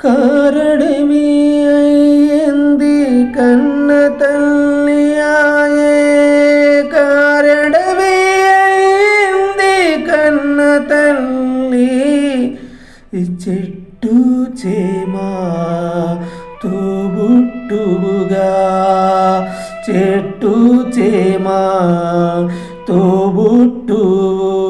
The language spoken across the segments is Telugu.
కారడమే అయ్యింది కన్న తల్లి ఆయే కారడమే అయ్యింది కన్న తల్లి చెట్టు చేమా తోబుట్టువుగా చెట్టు చేమా తోబుట్టువుగా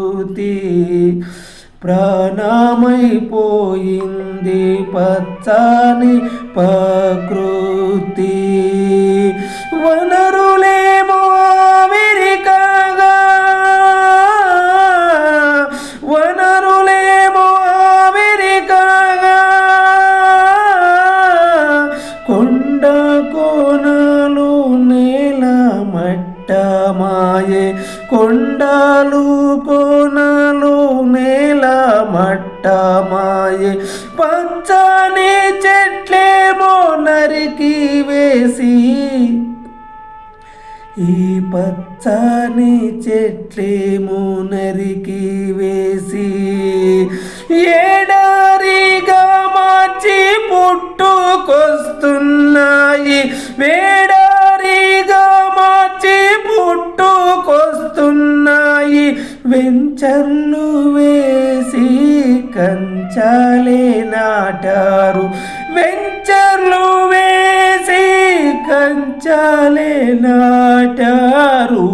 స్థుతి. ప్రాణమైపోయింది పచ్చని ప్రకృతి. వనరులేమో ఆవిరికగా వనరులేమో ఆవిరికగా కొండ కోన పచ్చని చెట్లేమో నరికి వేసి ఈ పచ్చని చెట్లేమో నరికి వేసి ఏడారిగా మార్చి పుట్టుకొస్తున్నాయి. వే కంచాలే నాటారు. వెంచర్లు వేసి కంచాలే నాటారు.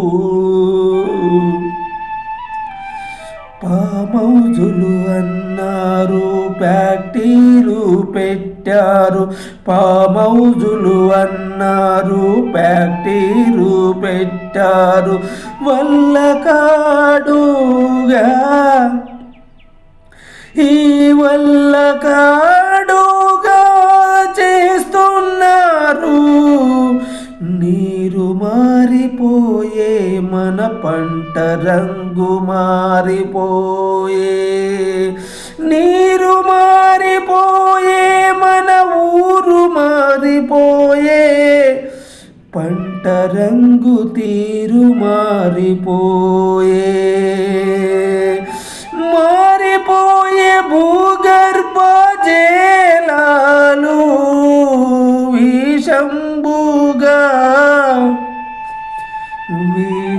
పామౌజులు అన్నారు ఫ్యాక్టరీలు పెట్టారు. పామౌజులు అన్నారు ఫ్యాక్టరీలు పెట్టారు. వల్ల కాడుగా ఈ వల్ల కాడుగా చేస్తున్నారు. నీరు మారిపోయే మన పంట రంగు మారిపోయే. నీరు మారిపోయే మన ఊరు మారిపోయే. పంట రంగు తీరు మారిపోయే.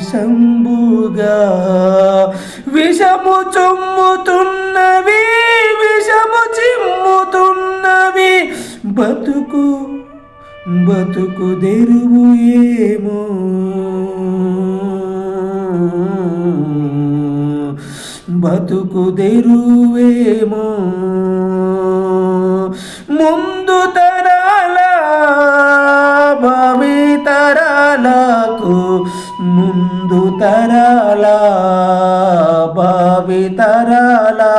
విషంబుగా విషము చుమ్ముతున్నవి విషము చిమ్ముతున్నవి. బతుకు బతుకు తెరువు ఏమో. బతుకు తెరువేమో. ముందు తరాలా భావి తరాలా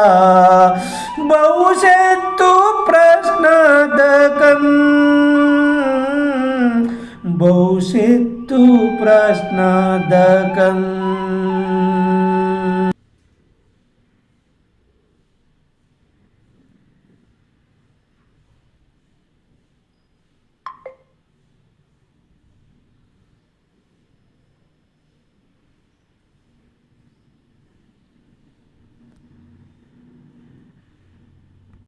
భవిష్యత్తు ప్రశ్నాదకం భవిష్యత్తు ప్రశ్నాదకం